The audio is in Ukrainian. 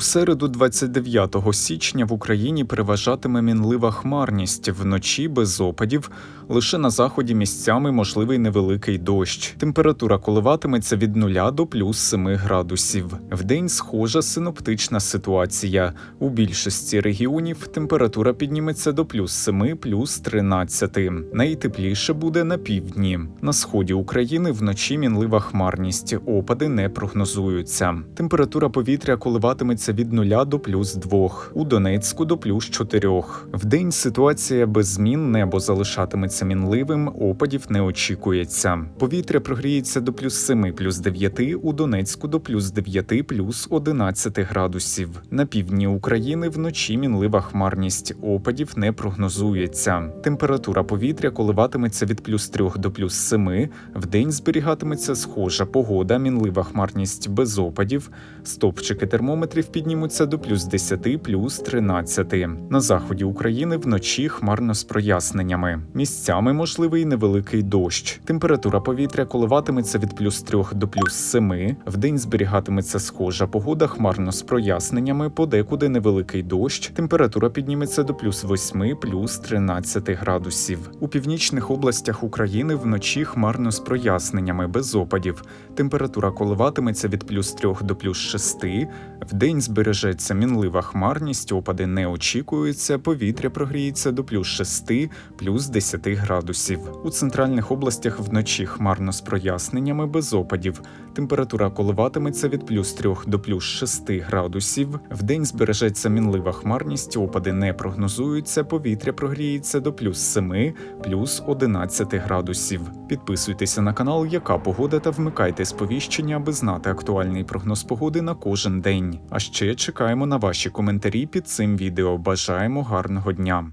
середу, 29 січня, в Україні переважатиме мінлива хмарність. Вночі без опадів. Лише на заході місцями можливий невеликий дощ. Температура коливатиметься від 0 до плюс 7 градусів. Вдень схожа синоптична ситуація. У більшості регіонів температура підніметься до плюс 7, плюс 13. Найтепліше буде на півдні. На сході України вночі мінлива хмарність. Опади не прогнозуються. Температура повітря коливатиметься від 0 до плюс 2, у Донецьку до плюс 4. Вдень ситуація без змін, небо залишатиметься мінливим, опадів не очікується. Повітря прогріється до плюс 7, плюс 9, у Донецьку до плюс 9, плюс 11 градусів. На півдні України вночі мінлива хмарність, опадів не прогнозується. Температура повітря коливатиметься від плюс 3 до плюс 7, вдень зберігатиметься схожа погода, мінлива хмарність без опадів, стопчики термометрів піднімуться до плюс 10, плюс 13. На заході України вночі хмарно з проясненнями. Місцями можливий невеликий дощ. Температура повітря коливатиметься від плюс 3 до плюс 7, вдень зберігатиметься схожа погода, хмарно з проясненнями, подекуди невеликий дощ. Температура підніметься до плюс 8, плюс 13 градусів. У північних областях України вночі хмарно з проясненнями без опадів. Температура коливатиметься від плюс 3 до плюс 6, вдень збережеться мінлива хмарність, опади не очікуються, повітря прогріється до плюс 6, плюс 10 градусів. У центральних областях вночі хмарно з проясненнями без опадів. Температура коливатиметься від плюс 3 до плюс 6 градусів. Вдень збережеться мінлива хмарність, опади не прогнозуються, повітря прогріється до плюс 7, плюс 11 градусів. Підписуйтеся на канал, яка погода та вмикайте сповіщення, аби знати актуальний прогноз погоди на кожен день. А ще чекаємо на ваші коментарі під цим відео. Бажаємо гарного дня!